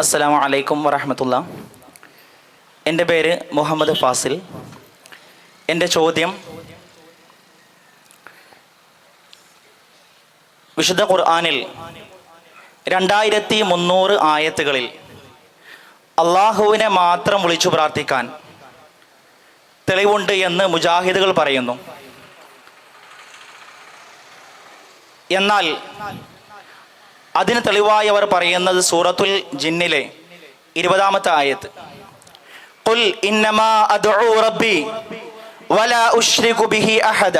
അസ്സലാമു അലൈക്കും വറഹമത്തുള്ള. എന്റെ പേര് മുഹമ്മദ് ഫാസിൽ. എന്റെ ചോദ്യം വിശുദ്ധ ഖുർആാനിൽ രണ്ടായിരത്തി മുന്നൂറ് ആയത്തുകളിൽ അള്ളാഹുവിനെ മാത്രം വിളിച്ചു പ്രാർത്ഥിക്കാൻ തെളിവുണ്ട് എന്ന് മുജാഹിദുകൾ പറയുന്നു. എന്നാൽ അതിന് തെളിവായി അവർ പറയുന്നത് സൂറത്തുൽ ജിന്നിലെ ഇരുപതാമത്തെ ആയത്ത്. റബ്ബി വലാ ഉശ്രികു ബിഹി അഹദ.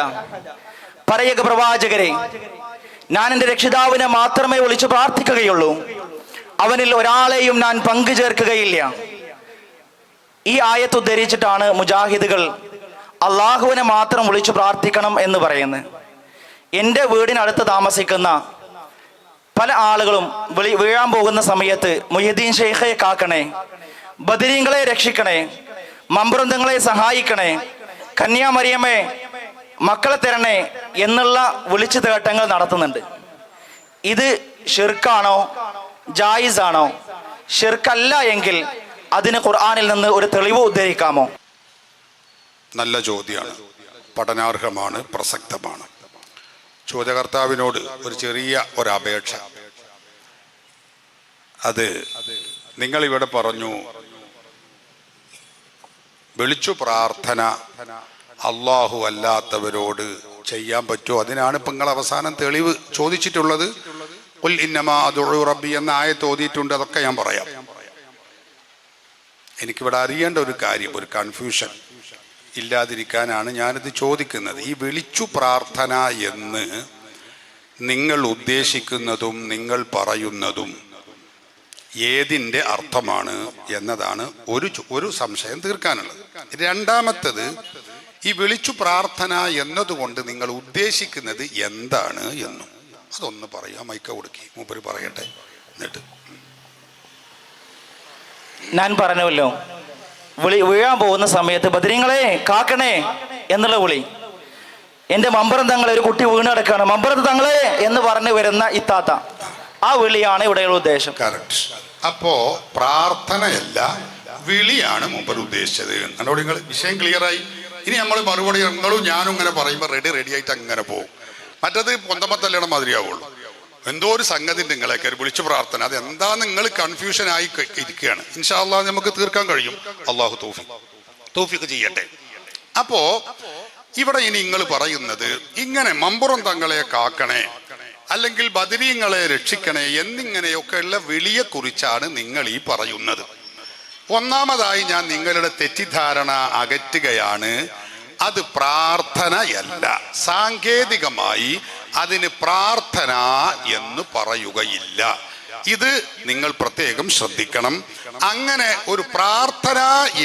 പറയുക പ്രവാചകരെ ഞാൻ എന്റെ രക്ഷിതാവിനെ മാത്രമേ വിളിച്ചു പ്രാർത്ഥിക്കുകയുള്ളൂ. അവനിൽ ഒരാളെയും ഞാൻ പങ്കു ചേർക്കുകയില്ല. ഈ ആയത്ത് ഉദ്ധരിച്ചിട്ടാണ് മുജാഹിദുകൾ അള്ളാഹുവിനെ മാത്രം വിളിച്ചു പ്രാർത്ഥിക്കണം എന്ന് പറയുന്നത്. എന്റെ വീടിനടുത്ത് താമസിക്കുന്ന പല ആളുകളും വിളി വീഴാൻ പോകുന്ന സമയത്ത് മൊയ്യദ്ദീൻ ഷെയ്ഖയെ കാക്കണേ ബദരീങ്ങളെ രക്ഷിക്കണേ മമ്പൃന്തങ്ങളെ സഹായിക്കണേ കന്യാമറിയമ്മേ മക്കളെ തരണേ എന്നുള്ള വിളിച്ചു തേട്ടങ്ങൾ നടത്തുന്നുണ്ട്. ഇത് ഷിർക്കാണോ ജായിസ് ആണോ ഷിർക്കല്ല എങ്കിൽ അതിന് ഖുർആാനിൽ നിന്ന് ഒരു തെളിവ് ഉദ്ധരിക്കാമോ? നല്ല ചോദ്യമാണ്. പഠനാർഹമാണ് പ്രസക്തമാണ്. ചോദ്യകർത്താവിനോട് ഒരു ചെറിയ ഒരപേക്ഷ. അത് നിങ്ങൾ ഇവിടെ പറഞ്ഞു വിളിച്ചു പ്രാർത്ഥന അള്ളാഹു അല്ലാത്തവരോട് ചെയ്യാൻ പറ്റുമോ? അതിനാണ് ഇപ്പം നിങ്ങൾ അവസാനം തെളിവ് ചോദിച്ചിട്ടുള്ളത്. ഉൽ ഇന്നമാ റബ്ബി എന്ന ആയ ഓതിയിട്ടുണ്ട് അതൊക്കെ ഞാൻ പറയാം. എനിക്കിവിടെ അറിയേണ്ട ഒരു കാര്യം ഒരു കൺഫ്യൂഷൻ ഇല്ലാതിരിക്കാനാണ് ഞാനിത് ചോദിക്കുന്നത്. ഈ വിളിച്ചു പ്രാർത്ഥന എന്ന് നിങ്ങൾ ഉദ്ദേശിക്കുന്നതും നിങ്ങൾ പറയുന്നതും ഏതിന്റെ അർത്ഥമാണ് എന്നതാണ് ഒരു ഒരു സംശയം തീർക്കാനുള്ളത്. രണ്ടാമത്തത് ഈ വിളിച്ചു പ്രാർത്ഥന എന്നതുകൊണ്ട് നിങ്ങൾ ഉദ്ദേശിക്കുന്നത് എന്താണ് എന്നും. അതൊന്ന് പറയാം മൈക്ക കൊടുക്കി മൂപ്പര് പറയട്ടെ എന്നിട്ട്. ഞാൻ പറഞ്ഞല്ലോ വിളി വീഴാൻ പോകുന്ന സമയത്ത് ബദരീങ്ങളെ കാക്കണേ എന്നുള്ള വിളി. എന്റെ മമ്പറം തങ്ങളെ ഒരു കുട്ടി വീണ് കിടക്കാണ് മമ്പറം തങ്ങളെ എന്ന് പറഞ്ഞു വരുന്ന ഇത്താത്ത ആ വിളിയാണ് ഇവിടെയുള്ള ഉദ്ദേശം. കറക്റ്റ് അപ്പോ പ്രാർത്ഥനയല്ല വിളിയാണ് മുമ്പ് ഉദ്ദേശിച്ചത്. എന്നോട് നിങ്ങൾ? വിഷയം ക്ലിയറായി ഇനി നമ്മൾ മറുപടി നിങ്ങളും ഞാനും ഇങ്ങനെ പറയുമ്പോൾ റെഡി റെഡി ആയിട്ട് അങ്ങനെ പോകും. മറ്റത് പൊന്തമത്തല്ലണം മാതിരിയാവുള്ളൂ. എന്തോ ഒരു സംഗതി നിങ്ങളെയൊക്കെ ഒരു വിളിച്ചു പ്രാർത്ഥന. അതെന്താ നിങ്ങൾ കൺഫ്യൂഷൻ ആയി ഇരിക്കുകയാണ്. ഇൻഷാ അള്ളാഹ് നമുക്ക് തീർക്കാൻ കഴിയും. അള്ളാഹു തോഫി തോഫിക്ക് ചെയ്യട്ടെ. അപ്പോ ഇവിടെ ഇനി നിങ്ങൾ പറയുന്നത് ഇങ്ങനെ മമ്പുറം തങ്ങളെ കാക്കണേ അല്ലെങ്കിൽ ബദരീങ്ങളെ രക്ഷിക്കണേ എന്നിങ്ങനെയൊക്കെയുള്ള വിളിയെ കുറിച്ചാണ് നിങ്ങൾ ഈ പറയുന്നത്. ഒന്നാമതായി ഞാൻ നിങ്ങളുടെ തെറ്റിദ്ധാരണ അകറ്റുകയാണ്. അത് പ്രാർത്ഥനയല്ല. സാങ്കേതികമായി അതിന് പ്രാർത്ഥന എന്ന് പറയുകയില്ല. ഇത് നിങ്ങൾ പ്രത്യേകം ശ്രദ്ധിക്കണം. അങ്ങനെ ഒരു പ്രാർത്ഥന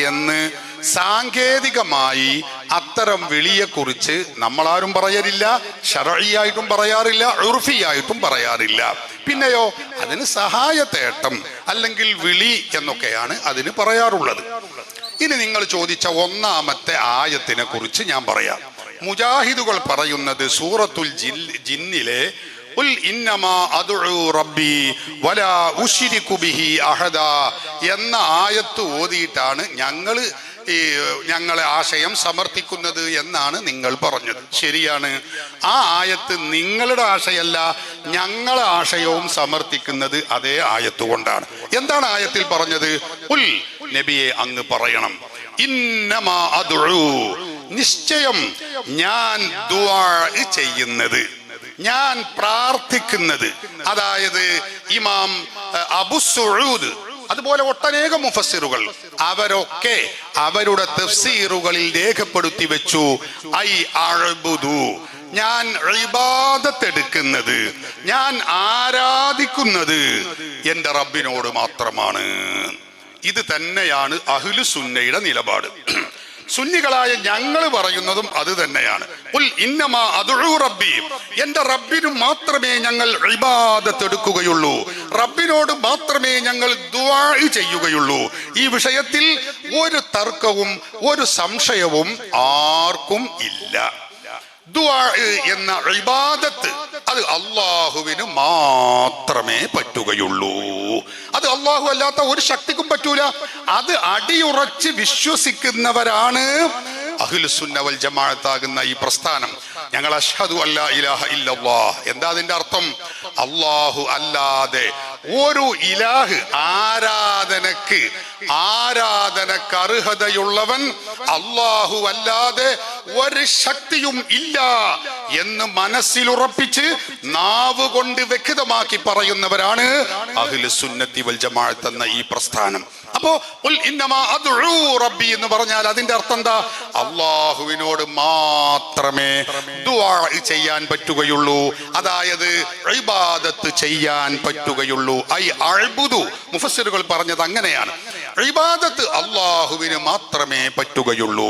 എന്ന് സാങ്കേതികമായി അത്തരം വിളിയെ കുറിച്ച് നമ്മളാരും പറയലില്ല ഷറഴിയായിട്ടും പറയാറില്ല ഉർഫിയായിട്ടും പറയാറില്ല. പിന്നെയോ അതിന് സഹായത്തേട്ടം അല്ലെങ്കിൽ വിളി എന്നൊക്കെയാണ് അതിന് പറയാറുള്ളത്. ഇനി നിങ്ങൾ ചോദിച്ച ഒന്നാമത്തെ ആയത്തിനെ കുറിച്ച് ഞാൻ പറയാം. മുജാഹിദുകൾ പറയുന്നത് സൂറത്തുൽ ജിന്നിലെ "ഖുൽ ഇന്നമാ അദ്ഉ റബ്ബി വലാ ഉശ്രികു ബിഹി അഹദ എന്ന ആയത്ത് ഓതിയിട്ടാണ് ഞങ്ങൾ ഈ ഞങ്ങളെ ആശയം സമർത്ഥിക്കുന്നത് എന്നാണ് നിങ്ങൾ പറഞ്ഞത്. ശരിയാണ്. ആ ആയത്ത് നിങ്ങളുടെ ആശയല്ല ഞങ്ങളെ ആശയവും സമർത്ഥിക്കുന്നത് അതേ ആയത്ത് കൊണ്ടാണ്. എന്താണ് ആയത്തിൽ പറഞ്ഞത്? ഉൽ നബിയെ അങ്ങ് പറയണം. ഇന്നമാ നിശ്ചയം ഞാൻ ചെയ്യുന്നത്. ഞാൻ പ്രാർത്ഥിക്കുന്നത്. അതായത് ഇമാം അബുസുഴൂദ് അതുപോലെ ഒട്ടനേകം മുഫസ്സിറുകൾ അവരൊക്കെ അവരുടെ തഫ്സീറുകളിൽ രേഖപ്പെടുത്തി വെച്ചു. ഐ അഴുബുദു ഞാൻ ഇബാദത്തെടുക്കുന്നത് ഞാൻ ആരാധിക്കുന്നത്. എന്റെ റബ്ബിനോട് മാത്രമാണ്. ഇത് തന്നെയാണ് അഹ്ലു സുന്നയുടെ നിലപാട്. സുന്നികളായ ഞങ്ങൾ പറയുന്നതും അത് തന്നെയാണ്. എന്റെ റബ്ബിന് മാത്രമേ ഞങ്ങൾ എടുക്കുകയുള്ളൂ റബ്ബിനോട് മാത്രമേ ഞങ്ങൾ ദുആ ചെയ്യുകയുള്ളൂ. ഈ വിഷയത്തിൽ ഒരു തർക്കവും ഒരു സംശയവും ആർക്കും ഇല്ല. എന്ന ഇബാദത്ത്. അത് അള്ളാഹുവിന് മാത്രമേ പറ്റുകയുള്ളൂ. അത് അള്ളാഹു അല്ലാത്ത ഒരു ശക്തിക്കും പറ്റൂല. അത് അടിയുറച്ച് വിശ്വസിക്കുന്നവരാണ് അഖിലുസുന്ന വൽ ജമാഅത്താകുന്ന ഈ പ്രസ്ഥാനം. ഞങ്ങൾ അഷ്ഹദു അല്ലാ ഇലാഹ ഇല്ലല്ലാഹ്. എന്താ അതിന്റെ അർത്ഥം? അള്ളാഹു അല്ലാതെ ഒരു ഇലാഹ് ആരാധനക്ക് ആരാധനക്ക് അർഹതയുള്ളവൻ അള്ളാഹു അല്ലാതെ ഒരു ശക്തിയും ഇല്ല എന്ന് മനസ്സിലുറപ്പിച്ച് നാവ് കൊണ്ട് വ്യക്തമാക്കി പറയുന്നവരാണ് അഖിലു സുന്നത്തി വൽ ജമാഅത്ത് എന്ന ഈ പ്രസ്ഥാനം. അപ്പോ റബ്ബി എന്ന് പറഞ്ഞാൽ അതിന്റെ അർത്ഥം എന്താ? അള്ളാഹുവിനോട് മാത്രമേ ചെയ്യാൻ പറ്റുകയുള്ളൂ. അതായത് ഇബാദത്ത് ചെയ്യാൻ പറ്റുകയുള്ളൂ. ഐ അഅ്ബുദു. മുഫസ്സിറുകൾ പറഞ്ഞത് അങ്ങനെയാണ്. അള്ളാഹുവിന് മാത്രമേ പറ്റുകയുള്ളൂ.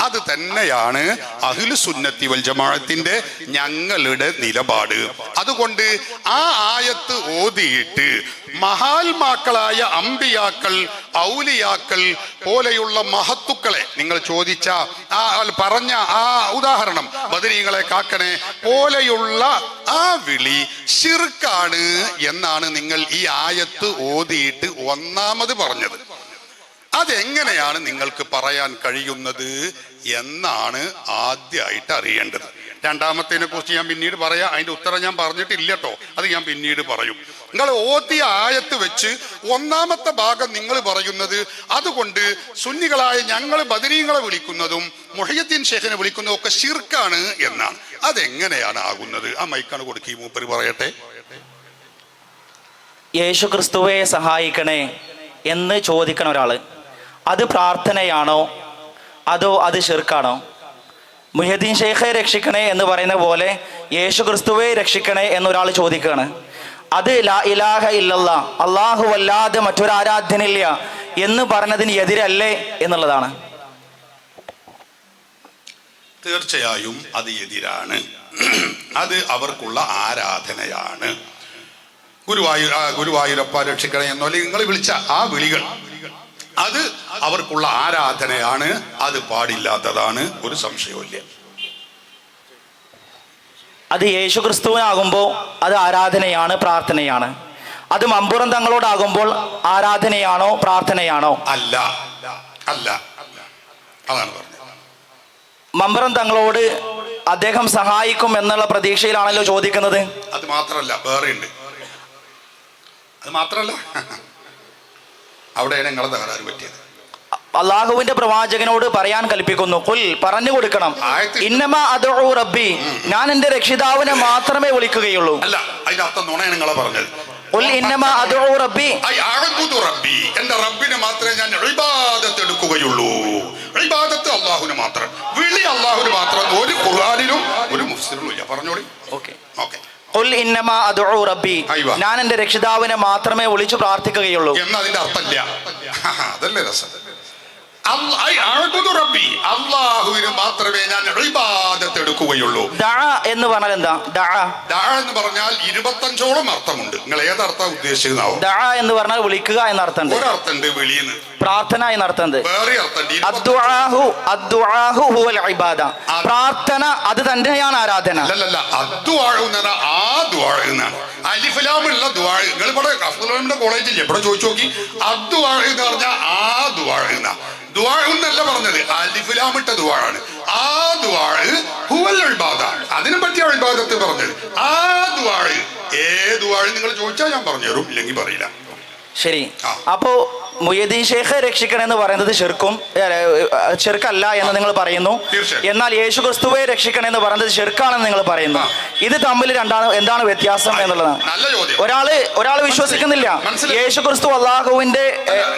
അത് തന്നെയാണ് അഖിലു സുന്നത്തി വൽ ജമാഅത്തിന്റെ ഞങ്ങളുടെ നിലപാട്. അതുകൊണ്ട് ആ ആയത്ത് ഓതിയിട്ട് മഹാത്മാക്കളായ അമ്പിയാക്കൾ ഔലിയാക്കൾ പോലെയുള്ള മഹത്തുക്കളെ നിങ്ങൾ ചോദിച്ച ആ പറഞ്ഞ ആ ഉദാഹരണം ബദരീങ്ങളെ കാക്കണേ പോലെയുള്ള ആ വിളി ശിർക്കാണ് എന്നാണ് നിങ്ങൾ ഈ ആയത്ത് ഓതിയിട്ട് ഒന്നാമത് പറഞ്ഞത്. അതെങ്ങനെയാണ് നിങ്ങൾക്ക് പറയാൻ കഴിയുന്നത് എന്നാണ് ആദ്യമായിട്ട് അറിയേണ്ടത്. രണ്ടാമത്തേനെ കുറിച്ച് ഞാൻ പിന്നീട് പറയാം. അതിന്റെ ഉത്തരം ഞാൻ പറഞ്ഞിട്ടില്ല കേട്ടോ അത് ഞാൻ പിന്നീട് പറയും. നിങ്ങൾ ഓത്തിയ ആയത്ത് വെച്ച് ഒന്നാമത്തെ ഭാഗം നിങ്ങൾ പറയുന്നത് അതുകൊണ്ട് സുന്നികളായ ഞങ്ങൾ ബദരീങ്ങളെ വിളിക്കുന്നതും മൊഹയ്യദ്ദീൻ ഷേഖിനെ വിളിക്കുന്നതും ഒക്കെ ശിർക്കാണ് എന്നാണ്. അതെങ്ങനെയാണ് ആകുന്നത്? ആ മൈക്കാണ് കൊടുക്കി മൂപ്പര് പറയട്ടെ. യേശു ക്രിസ്തുവെ സഹായിക്കണേ എന്ന് ചോദിക്കണ ഒരാൾ. അത് പ്രാർത്ഥനയാണോ? അതോ അത് ഷിർക്കാണോ മുഹദ്ദീൻ ഷെയ്ഖെ രക്ഷിക്കണേ എന്ന് പറയുന്ന പോലെ യേശു ക്രിസ്തുവെ രക്ഷിക്കണേ എന്നൊരാൾ ചോദിക്കുകയാണ് അത് ലാ ഇലാഹ ഇല്ലല്ല അള്ളാഹു അല്ലാതെ മറ്റൊരു ആരാധ്യനില്ല എന്ന് പറഞ്ഞതിന് എതിരല്ലേ എന്നുള്ളതാണ്. തീർച്ചയായും അത് എതിരാണ്. അത് അവർക്കുള്ള ആരാധനയാണ്. ഗുരുവായൂർ ഗുരുവായൂരപ്പ രക്ഷിക്കണേ എന്നോ അല്ലെങ്കിൽ നിങ്ങൾ വിളിച്ച ആ വിളികൾ അത് അവർക്കുള്ള ആരാധനയാണ്. അത് പാടില്ലാത്തതാണ്. ഒരു സംശയവുമില്ല. അത് യേശു ക്രിസ്തുവിനാകുമ്പോൾ അത് ആരാധനയാണ് പ്രാർത്ഥനയാണ്. അത് മമ്പുറം തങ്ങളോടാകുമ്പോൾ ആരാധനയാണോ പ്രാർത്ഥനയാണോ? അല്ല. അല്ല. അതാണ് പറഞ്ഞത്. മമ്പുറം തങ്ങളോട് അദ്ദേഹം സഹായിക്കും എന്നുള്ള പ്രതീക്ഷയിലാണല്ലോ ചോദിക്കുന്നത്? അത് മാത്രമല്ല. വേറെ ഉണ്ട് അത് മാത്രല്ല അവിടെയാണ് നിങ്ങളെ തകരാറ് പറ്റിയത്. അള്ളാഹുവിന്റെ പ്രവാചകനോട് പറയാൻ കൽപ്പിക്കുന്നു കുൽ പറഞ്ഞു കൊടുക്കണം. ഇന്നമ അതോ റബ്ബി. ഞാൻ എന്റെ രക്ഷിതാവിനെ മാത്രമേ വിളിക്കുകയുള്ളൂ. അല്ല അതിന്റെ അർത്ഥം നുണയാണ് നിങ്ങളെ പറഞ്ഞത്. റബ്ബി. റബ്ബി. എന്റെ റബ്ബിനെ മാത്രമേ ഞാൻ ഇബാദത്ത് എടുക്കുകയുള്ളൂ. ഇബാദത്ത് അള്ളാഹുവിന് മാത്രം. വിളി അള്ളാഹുവിന് മാത്രം. ഒരു ഖുർആനിലും ഒരു മുഫ്സിറിലും ഇല്ല. പറഞ്ഞോളി. ഓക്കെ. ഓക്കെ. റബ്ബി. ഞാൻ എന്റെ രക്ഷിതാവിനെ മാത്രമേ വിളിച്ചു പ്രാർത്ഥിക്കുകയുള്ളൂ. എന്ന് അതിന്റെ അർത്ഥമില്ല. അതല്ലേ രസം? അള്ളാഹുവിന് മാത്രമേ ഞാൻ എടുക്കുകയുള്ളൂ. എന്ന് പറഞ്ഞാൽ എന്താ? എന്ന് പറഞ്ഞാൽ ഇരുപത്തഞ്ചോളം അർത്ഥമുണ്ട്. നിങ്ങൾ ഏതർത്ഥം ഉദ്ദേശിക്കുന്ന എന്ന് പറഞ്ഞാൽ വിളിക്കുക എന്നർത്ഥം ഒരർത്ഥമുണ്ട് വെളിയെന്ന്. പ്രാർത്ഥന എന്നർത്ഥമുണ്ട് വേറെ അർത്ഥമുണ്ട് ഇരുപത്തി- അദ്ദുആഹു അദ്ദുആഹു ഇബാദ. പ്രാർത്ഥന അത് തന്നെയാണ് ആരാധന. അലിഫലാമുള്ള നിങ്ങൾ ഇവിടെ ചോദിച്ചു നോക്കി. അദ്വാഴ് എന്ന് പറഞ്ഞാൽ ആ ദ്വാഴ് എന്നാ. പറഞ്ഞത്. അലിഫലാമിട്ട ദ്വാഴാണ് ആ ദ്വാഴ് ഹുവൽ ഇബാദ. അതിനെ പറഞ്ഞത്. ആ ദ്വാഴ് ഏ ദ്വാഴ് നിങ്ങൾ ചോദിച്ചാൽ ഞാൻ പറഞ്ഞു തരും ഇല്ലെങ്കിൽ പറയില്ല. ശരി. അപ്പോ മുയദീൻ ഷേഖ് രക്ഷിക്കണം എന്ന് പറയുന്നത് ചെറുക്കും ചെറുക്കല്ല എന്ന് നിങ്ങൾ പറയുന്നു. എന്നാൽ യേശു ക്രിസ്തുവെ രക്ഷിക്കണം എന്ന് പറയുന്നത് ചെറുക്കാണെന്ന് നിങ്ങൾ പറയുന്നു. ഇത് തമ്മിൽ രണ്ടാണ് എന്താണ് വ്യത്യാസം എന്നുള്ളതാണ്. ഒരാൾ ഒരാൾ വിശ്വസിക്കുന്നില്ല. യേശു ക്രിസ്തു അള്ളാഹുവിന്റെ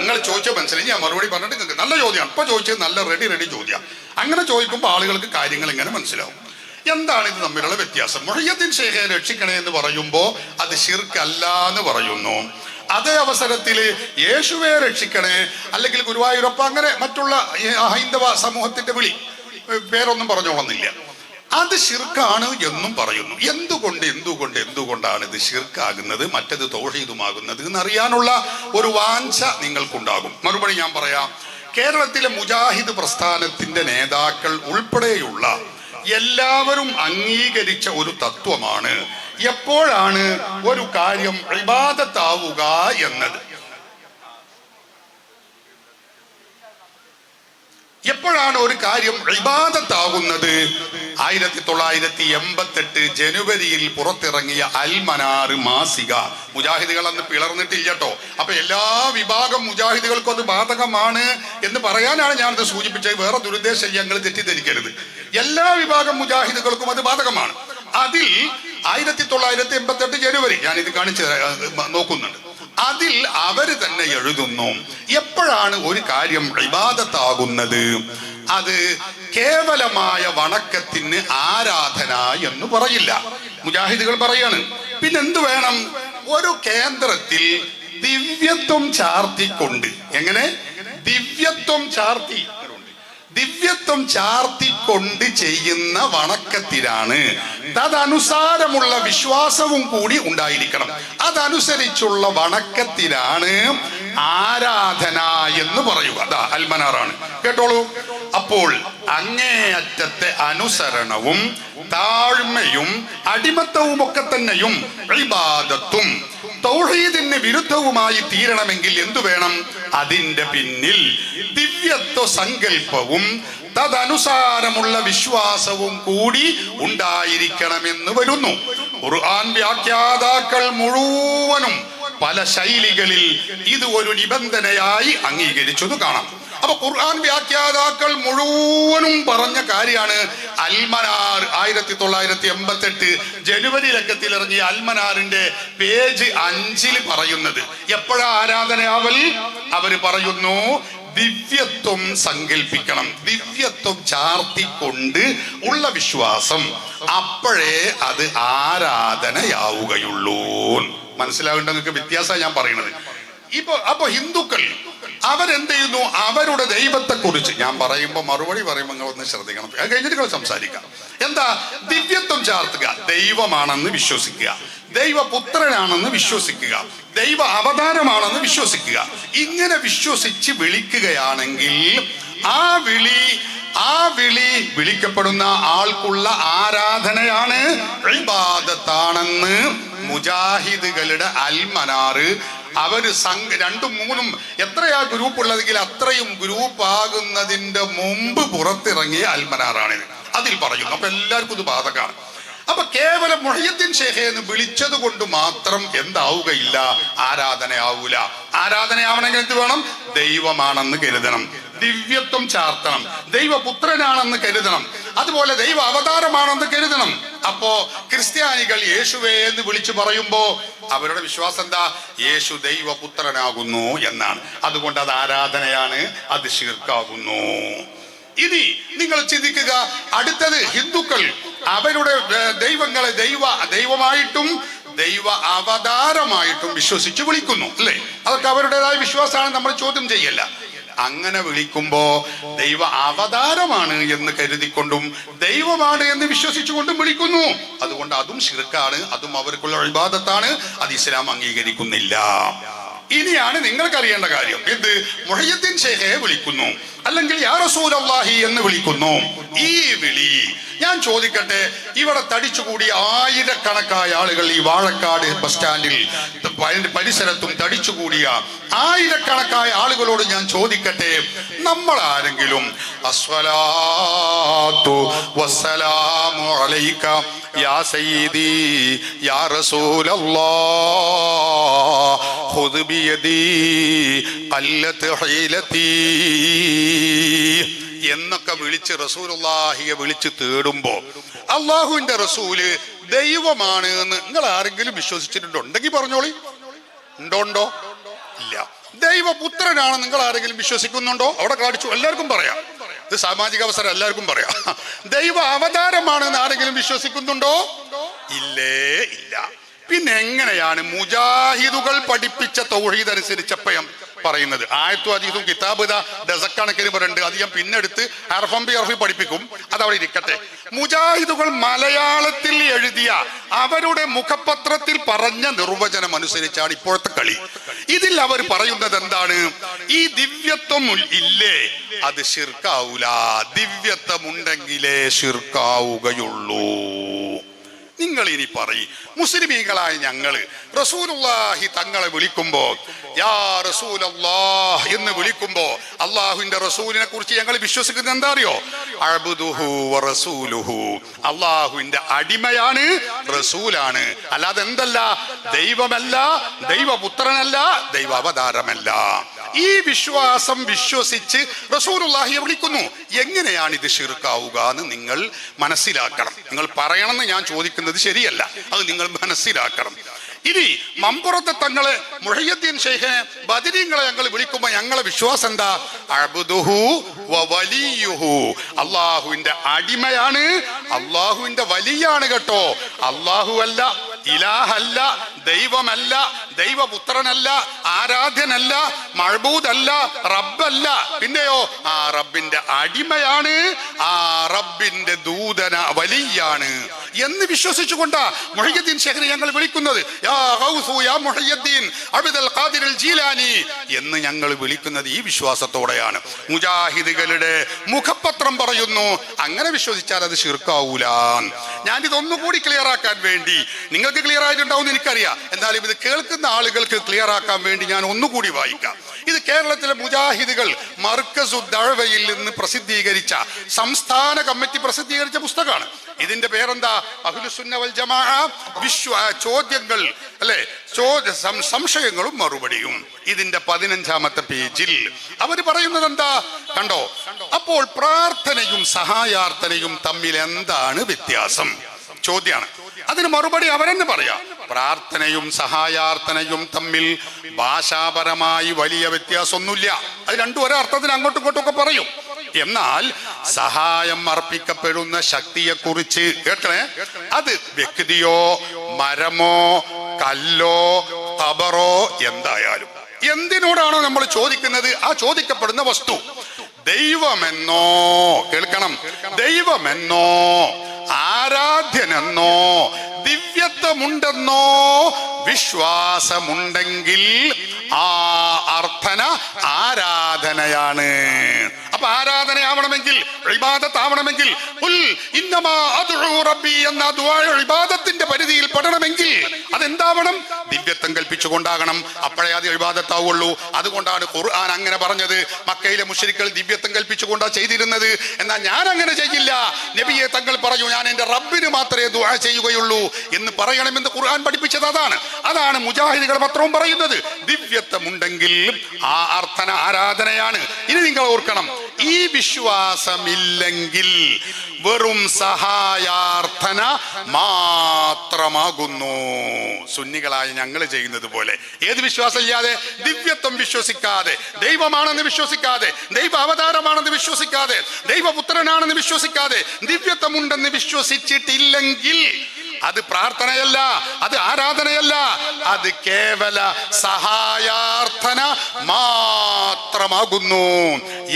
നിങ്ങൾ ചോദിച്ച മനസ്സിലായി. ഞാൻ മറുപടി പറഞ്ഞിട്ട് നല്ല ചോദ്യമാണ്. ഇപ്പൊ ചോദിച്ചത് നല്ല റെഡി റെഡി ചോദ്യം അങ്ങനെ ചോദിക്കുമ്പോൾ ആളുകൾക്ക് കാര്യങ്ങൾ ഇങ്ങനെ മനസ്സിലാവും? എന്താണ് ഇത് തമ്മിലുള്ള വ്യത്യാസം? മുഹയ്യദ്ദീൻ ഷേഖെ രക്ഷിക്കണേ എന്ന് പറയുമ്പോൾ അത് ഷിർക്കല്ല എന്ന് പറയുന്നു. അതേ അവസരത്തിൽ യേശുവെ രക്ഷിക്കണേ. അല്ലെങ്കിൽ ഗുരുവായൂരപ്പ അങ്ങനെ മറ്റുള്ള ഹൈന്ദവ സമൂഹത്തിന്റെ വിളി പേരൊന്നും പറഞ്ഞോളുന്നില്ല അത് ശിർക്കാണ് എന്നും പറയുന്നു. എന്തുകൊണ്ട് എന്തുകൊണ്ട് എന്തുകൊണ്ടാണ് ഇത് ശിർക്കാകുന്നത്? മറ്റത് തോഷീതുമാകുന്നത് എന്നറിയാനുള്ള ഒരു വാഞ്ച നിങ്ങൾക്കുണ്ടാകും. മറുപടി ഞാൻ പറയാം. കേരളത്തിലെ മുജാഹിദ് പ്രസ്ഥാനത്തിന്റെ നേതാക്കൾ ഉൾപ്പെടെയുള്ള എല്ലാവരും അംഗീകരിച്ച ഒരു തത്വമാണ് എപ്പോഴാണ് ഒരു കാര്യം വിവാദത്താവുക എന്നത്? എപ്പോഴാണ് ഒരു കാര്യം വിവാദത്താകുന്നത് ആയിരത്തി തൊള്ളായിരത്തി എൺപത്തെട്ട് ജനുവരിയിൽ പുറത്തിറങ്ങിയ അൽമനാർ മാസിക. മുജാഹിദുകൾ അന്ന് പിളർന്നിട്ടില്ല കേട്ടോ അപ്പൊ എല്ലാ വിഭാഗം മുജാഹിദുകൾക്കും അത് ബാധകമാണ് എന്ന് പറയാനാണ് ഞാനത് സൂചിപ്പിച്ചത്. വേറെ ദുരുദ്ദേശം ഞങ്ങൾ തെറ്റിദ്ധരിക്കരുത്. എല്ലാ വിഭാഗം മുജാഹിദുകൾക്കും അത് ബാധകമാണ്. അതിൽ ആയിരത്തി തൊള്ളായിരത്തി എൺപത്തെട്ട് ജനുവരി. ഞാനിത് കാണിച്ച് നോക്കുന്നുണ്ട്. അതിൽ അവർ തന്നെ എഴുതുന്നു എപ്പോഴാണ് ഒരു കാര്യം വിവാദത്താകുന്നത് അത് കേവലമായ വണക്കത്തിന് ആരാധന എന്ന് പറയില്ല. മുജാഹിദുകൾ പറയാണ് പിന്നെന്ത് വേണം? ഒരു കേന്ദ്രത്തിൽ ദിവ്യത്വം ചാർത്തിക്കൊണ്ട്. എങ്ങനെ? ദിവ്യത്വം ചാർത്തി. ദിവ്യത്വം ചാർത്തിക്കൊണ്ട് ചെയ്യുന്ന വണക്കത്തിലാണ്. തദനുസാരമുള്ള വിശ്വാസവും കൂടി ഉണ്ടായിരിക്കണം. അതനുസരിച്ചുള്ള വണക്കത്തിലാണ് ആരാധന എന്ന് പറയുക. അതാ അൽമനാറാണ്. കേട്ടോളൂ. അപ്പോൾ അങ്ങേയറ്റത്തെ അനുസരണവും താഴ്മയും അടിമത്തവും ഒക്കെ തന്നെയും ഇബാദത്തും തൗഹീദിന് വിരുദ്ധവുമായി തീരണമെങ്കിൽ എന്തു വേണം? അതിന്റെ പിന്നിൽ ദിവ്യത്വ സങ്കല്പവും തദനുസാരമുള്ള വിശ്വാസവും കൂടി ഉണ്ടായിരിക്കണമെന്ന് വരുന്നു. ഖുർആൻ വ്യാഖ്യാതാക്കൾ മുഴുവനും പല ശൈലികളിൽ ഇത് ഒരു നിബന്ധനയായി അംഗീകരിച്ചത് കാണാം. അപ്പൊ ഖുർആൻ വ്യാഖ്യാതാക്കൾ മുഴുവനും പറഞ്ഞ കാര്യമാണ് അൽമനാർ ആയിരത്തി തൊള്ളായിരത്തി എൺപത്തി എട്ട് ജനുവരി ലക്കത്തിൽ ഇറങ്ങിയ അൽമനാറിന്റെ പേജ് അഞ്ചിൽ പറയുന്നത്. എപ്പോഴാ ആരാധനയാവൽ? അവർ പറയുന്നു ദിവ്യത്വം സങ്കല്പിക്കണം ദിവ്യത്വം ചാർത്തിക്കൊണ്ട് ഉള്ള വിശ്വാസം. അപ്പോഴേ അത് ആരാധനയാവുകയുള്ളൂ മനസ്സിലാവേണ്ട നിങ്ങൾക്ക് വ്യത്യാസമാണ് ഞാൻ പറയുന്നത് ഇപ്പൊ അപ്പൊ ഹിന്ദുക്കൾ അവരെന്ത് ചെയ്യുന്നു? അവരുടെ ദൈവത്തെ കുറിച്ച് ഞാൻ പറയുമ്പോൾ മറുപടി പറയുമ്പോൾ നിങ്ങൾ ഒന്ന് ശ്രദ്ധിക്കണം കഴിഞ്ഞിട്ട് സംസാരിക്കാം. എന്താ? ദിവ്യത്വം ചാർത്തുക. ദൈവമാണെന്ന് വിശ്വസിക്കുക. ദൈവപുത്രനാണെന്ന് വിശ്വസിക്കുക. ദൈവ അവതാരമാണെന്ന് വിശ്വസിക്കുക. ഇങ്ങനെ വിശ്വസിച്ച് വിളിക്കുകയാണെങ്കിൽ ആ വിളി ആ വിളി വിളിക്കപ്പെടുന്ന ആൾക്കുള്ള ആരാധനയാണ് ഇബാദത്താണെന്ന് മുജാഹിദുകളുടെ അൽമനാറ്. അവർ സംഘ രണ്ടും മൂന്നും എത്രയാ ഗ്രൂപ്പ് ഉള്ളതെങ്കിൽ അത്രയും ഗ്രൂപ്പ് ആകുന്നതിന്റെ മുമ്പ് പുറത്തിറങ്ങിയ അൽമനാറാണിത്. അതിൽ പറയുന്നു. അപ്പൊ എല്ലാവർക്കും ഇത് ബാധകമാണ്. അപ്പൊ കേവലം മുഹയ്യദ്ദീൻ ഷേഖെ എന്ന് വിളിച്ചത് കൊണ്ട് മാത്രം എന്താവുകയില്ല? ആരാധനയാവൂല. ആരാധനയാവണമെങ്കിൽ എന്ത് വേണം? ദൈവമാണെന്ന് കരുതണം. ദിവ്യത്വം ചാർത്തണം. ദൈവപുത്രനാണെന്ന് കരുതണം. അതുപോലെ ദൈവ അവതാരമാണെന്ന് കരുതണം. അപ്പോ ക്രിസ്ത്യാനികൾ യേശുവേ എന്ന് വിളിച്ചു പറയുമ്പോ അവരുടെ വിശ്വാസം എന്താ? യേശു ദൈവപുത്രനാകുന്നു എന്നാണ്. അതുകൊണ്ട് അത് ആരാധനയാണ് അത് ശീർക്കാകുന്നു. ഇനി നിങ്ങൾ ചിന്തിക്കുക അടുത്തത് ഹിന്ദുക്കൾ. അവരുടെ ദൈവങ്ങളെ ദൈവ ദൈവമായിട്ടും ദൈവ അവതാരമായിട്ടും വിശ്വസിച്ച് വിളിക്കുന്നു അല്ലേ? അതൊക്കെ അവരുടേതായ വിശ്വാസമാണ് നമ്മൾ ചോദ്യം ചെയ്യല്ല. അങ്ങനെ വിളിക്കുമ്പോ ദൈവ അവതാരമാണ് എന്ന് കരുതിക്കൊണ്ടും ദൈവമാണ് എന്ന് വിശ്വസിച്ചുകൊണ്ടും വിളിക്കുന്നു. അതുകൊണ്ട് അതും ശിർക്കാണ് അതും അവർക്കുള്ള ഇബാദത്താണ് അത് ഇസ്ലാം അംഗീകരിക്കുന്നില്ല. ഇനിയാണ് നിങ്ങൾക്ക് അറിയേണ്ട കാര്യം. ഇത് മുഹയ്യദ്ദീൻ ഷേഖയെ വിളിക്കുന്നു. അല്ലെങ്കിൽ യാ റസൂൽ അള്ളാഹി എന്ന് വിളിക്കുന്നു. ഈ വിളി ഞാൻ ചോദിക്കട്ടെ ഇവിടെ തടിച്ചുകൂടിയ ആയിരക്കണക്കായ ആളുകൾ ഈ വാഴക്കാട് ബസ് സ്റ്റാൻഡിൽ പരി- പരിസരത്തും തടിച്ചുകൂടിയ ആയിരക്കണക്കായ ആളുകളോട് ഞാൻ ചോദിക്കട്ടെ നമ്മൾ ആരെങ്കിലും അസ്വലാത്തു വസ്സലാമു അലൈക യാ സയ്യിദി യാ റസൂലല്ലാഹ് ഖുദ് بيدي قلت حيلتي എന്നൊക്കെ വിളിച്ച് റസൂലുള്ളാഹിയെ വിളിച്ച് തേടുമ്പോ അള്ളാഹുവിന്റെ റസൂൽ ദൈവമാണ് എന്ന് നിങ്ങൾ ആരെങ്കിലും വിശ്വസിച്ചിട്ടുണ്ടോ ഉണ്ടെങ്കിൽ പറഞ്ഞോളി. ഉണ്ടോ ഉണ്ടോ ഇല്ല. ദൈവപുത്രനാണ് നിങ്ങൾ ആരെങ്കിലും വിശ്വസിക്കുന്നുണ്ടോ? അവിടെ കാണിച്ചു. എല്ലാവർക്കും പറയാം. ഇത് സാമാജിക അവസരം എല്ലാവർക്കും പറയാം. ദൈവ അവതാരമാണ് എന്ന് ആരെങ്കിലും വിശ്വസിക്കുന്നുണ്ടോ? ഇല്ലേ ഇല്ല. പിന്നെ എങ്ങനെയാണ് മുജാഹിദുകൾ പഠിപ്പിച്ച തൗഹീദ് അനുസരിച്ച് അനുസരിച്ചപ്പം പറയുന്നത്? ആയത്തും അതീതും കിതാബ് ഇതാ ഡസക്കണക്കിന് പറയുന്നുണ്ട്. അത് ഞാൻ പിന്നെടുത്ത് അർഫംബി അർഫി പഠിപ്പിക്കും. അത് അവിടെ ഇരിക്കട്ടെ. മുജാഹിദുകൾ മലയാളത്തിൽ എഴുതിയ അവരുടെ മുഖപത്രത്തിൽ പറഞ്ഞ നിർവചനം അനുസരിച്ചാണ് ഇപ്പോഴത്തെ കളി. ഇതിൽ അവർ പറയുന്നത് എന്താണ്? ഈ ദിവ്യത്വം ഇല്ലേ? അത് ശിർക്കാവൂല. ദിവ്യത്വം ഉണ്ടെങ്കിലേ ശിർക്കാവുകയുള്ളൂ. നിങ്ങൾ ഇനി പറയും. മുസ്ലിമീങ്ങളായ ഞങ്ങൾ. റസൂലുള്ളാഹി തങ്ങളെ വിളിക്കുമ്പോ യാ റസൂലല്ലാഹ് എന്ന് വിളിക്കുമ്പോ അള്ളാഹുവിന്റെ റസൂലിനെ കുറിച്ച് ഞങ്ങൾ വിശ്വസിക്കുന്നത് എന്താ അറിയോ? റസൂലുഹു. അള്ളാഹുവിന്റെ അടിമയാണ് റസൂലാണ്. അല്ലാതെ എന്തല്ല? ദൈവമല്ല ദൈവപുത്രനല്ല ദൈവ അവതാരമല്ല ഈ വിശ്വാസം വിശ്വസിച്ച് റസൂലുള്ളാഹിയെ വിളിക്കുന്നു. എങ്ങനെയാണ് ഇത് ഷിർക്കാവുക എന്ന് നിങ്ങൾ മനസ്സിലാക്കണം. നിങ്ങൾ പറയണമെന്ന് ഞാൻ ചോദിക്കുന്നത് ശരിയല്ല. അത് നിങ്ങൾ മനസ്സിലാക്കണം. ഇനി മമ്പുറത്തെ തങ്ങളെ മുഹയ്യദ്ദീൻ ഷെയ്ഖിനെ ബദരീങ്ങളെ ഞങ്ങൾ വിളിക്കുമ്പോൾ ഞങ്ങളെ വിശ്വാസം എന്താ? അബ്ദുഹു വലിയുഹു. അള്ളാഹുവിന്റെ അടിമയാണ്. അള്ളാഹുവിന്റെ വലിയാണ് കേട്ടോ. അള്ളാഹു അല്ല ഇലാഹല്ല ദൈവമല്ല ദൈവപുത്രനല്ല ആരാധ്യനല്ല മഴബൂദല്ല റബ്ബല്ല. പിന്നെയോ ആ റബ്ബിന്റെ അടിമയാണ് ആ റബ്ബിന്റെ ദൂതന വലിയാണ്. എന്ന് വിശ്വസിച്ചുകൊണ്ടാ മുഹയ്യദ്ദീൻ ശേഖരി ഞങ്ങൾ വിളിക്കുന്നത്. ജീലാനി എന്ന് ഞങ്ങൾ വിളിക്കുന്നത് ഈ വിശ്വാസത്തോടെയാണ്. മുജാഹിദുകളുടെ മുഖപത്രം പറയുന്നു. അങ്ങനെ വിശ്വസിച്ചാൽ അത് ശിർക്കാവൂല ഞാൻ ഇതൊന്നുകൂടി ക്ലിയർ ആക്കാൻ വേണ്ടി. നിങ്ങൾക്ക് ക്ലിയർ ആയിട്ടുണ്ടാവും എനിക്കറിയാം. എന്നാലും ഇത് കേൾക്കുന്ന ആളുകൾക്ക് ക്ലിയർ ആക്കാൻ വേണ്ടി ഞാൻ ഒന്നുകൂടി വായിക്കാം. ഇത് കേരളത്തിലെ മുജാഹിദുകൾ മർക്കസു ദഴവയിൽ നിന്ന് പ്രസിദ്ധീകരിച്ച സംസ്ഥാന കമ്മിറ്റി പ്രസിദ്ധീകരിച്ച പുസ്തകമാണ്. ഇതിന്റെ പേരെന്താ? അഹുലുസുന്ന വൽ ജമാ വിശ്വ ചോദ്യങ്ങൾ അല്ലെ? ചോദ്യ സംശയങ്ങളും മറുപടിയും. ഇതിന്റെ പതിനഞ്ചാമത്തെ പേജിൽ അവർ പറയുന്നത് എന്താ കണ്ടോ? അപ്പോൾ പ്രാർത്ഥനയും സഹായാർത്ഥനയും തമ്മിൽ എന്താണ് വ്യത്യാസം? ചോദ്യാണ്. അതിന് മറുപടി അവരെന്നെ പറയാം. പ്രാർത്ഥനയും സഹായാർത്ഥനയും തമ്മിൽ ഭാഷാപരമായി വലിയ വ്യത്യാസമൊന്നുമില്ല. അത് രണ്ടു ഒരേ അർത്ഥത്തിന് അങ്ങോട്ടും ഇങ്ങോട്ടും ഒക്കെ പറയും. എന്നാൽ സഹായം അർപ്പിക്കപ്പെടുന്ന ശക്തിയെ കുറിച്ച് കേട്ടേ അത് വ്യക്തിയോ മരമോ കല്ലോ തബറോ എന്തായാലും. എന്തിനോടാണോ നമ്മൾ ചോദിക്കുന്നത്? ആ ചോദിക്കപ്പെടുന്ന വസ്തു. ദൈവമെന്നോ കേൾക്കണം. ദൈവമെന്നോ ആരാധ്യനെന്നോ ദിവ്യത്വമുണ്ടെന്നോ വിശ്വാസമുണ്ടെങ്കിൽ ആ അർത്ഥന ആരാധനയാണ്. അപ്പൊ ആരാധനയാവണമെങ്കിൽ റബ്ബി എന്ന ഇബാദത്തിന്റെ പരിധിയിൽ പെടണമെങ്കിൽ അതെന്താവണം? ദിവ്യത്വം കൽപ്പിച്ചുകൊണ്ടാകണം. അപ്പോഴേ അത് ഇബാദത്താവുള്ളൂ. അതുകൊണ്ടാണ് ഖുർആൻ അങ്ങനെ പറഞ്ഞത്. മക്കയിലെ മുഷരിക്കൾ ദിവ്യത്വം കൽപ്പിച്ചുകൊണ്ടാ ചെയ്തിരുന്നത്. എന്നാൽ ഞാൻ അങ്ങനെ ചെയ്യില്ല. നബിയെ തങ്ങൾ പറഞ്ഞു ഞാൻ എന്റെ റബ്ബിന് മാത്രമേ ദുആ ചെയ്യുകയുള്ളൂ എന്ന് പറയണമെന്ന് ഖുർആൻ പഠിപ്പിച്ചത് അതാണ്. അതാണ് മുജാഹിദികൾ പത്രവും പറയുന്നത്. ദിവ്യത്വമുണ്ടെങ്കിൽ ആ അർത്ഥന ആരാധനയാണ്. ഇനി നിങ്ങൾ ഓർക്കണം ഈ വിശ്വാസമില്ലെങ്കിൽ വെറും സഹായാർത്ഥന മാത്രമാകുന്നു. സുന്നികളായ ഞങ്ങൾ ചെയ്യുന്നത് പോലെ. ഏത് വിശ്വാസമില്ലാതെ? ദിവ്യത്വം വിശ്വസിക്കാതെ. ദൈവമാണെന്ന് വിശ്വസിക്കാതെ. ദൈവ അവതാരമാണെന്ന് വിശ്വസിക്കാതെ. ദൈവപുത്രനാണെന്ന് വിശ്വസിക്കാതെ. ദിവ്യത്വമുണ്ടെന്ന് വിശ്വസിച്ചിട്ടില്ലെങ്കിൽ അത് പ്രാർത്ഥനയല്ല അത് ആരാധനയല്ല. അത് കേവല സഹായാർത്ഥന മാത്രമാകുന്നു.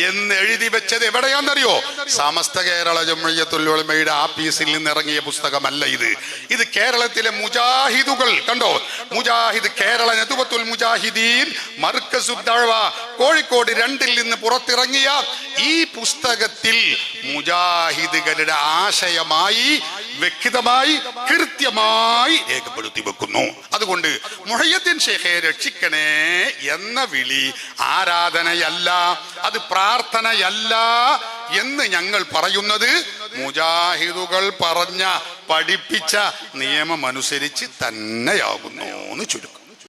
എന്ന് എഴുതി വെച്ചത് എവിടെയാണെന്നറിയോ? സമസ്ത കേരള ജമ്മിയത്തുല്ലുളമയുടെ ആഫീസിൽ നിന്ന് ഇറങ്ങിയ പുസ്തകമല്ല ഇത്. ഇത് കേരളത്തിലെ മുജാഹിദുകൾ കണ്ടോ? മുജാഹിദ് കേരള നെതുവത്തുൽ മുജാഹിദീൻ മർക്കസുദ്ദാഴ്വ കോഴിക്കോട് രണ്ടിൽ നിന്ന് പുറത്തിറങ്ങിയ ഈ പുസ്തകത്തിൽ മുജാഹിദുകളുടെ ആശയമായി വ്യക്തിതമായി കൃത്യമായി രേഖപ്പെടുത്തി വെക്കുന്നു അതുകൊണ്ട് മുഹയ്യദ്ദീൻ ഷേഖെ രക്ഷിക്കണേ എന്ന വിളി ആരാധനയല്ല അത് പ്രാർത്ഥനയല്ല എന്ന് ഞങ്ങൾ പറയുന്നത് മുജാഹിദുകൾ പറഞ്ഞ പഠിപ്പിച്ച നിയമമനുസരിച്ച് തന്നെയാകുന്നു എന്ന് ചുരുക്കം.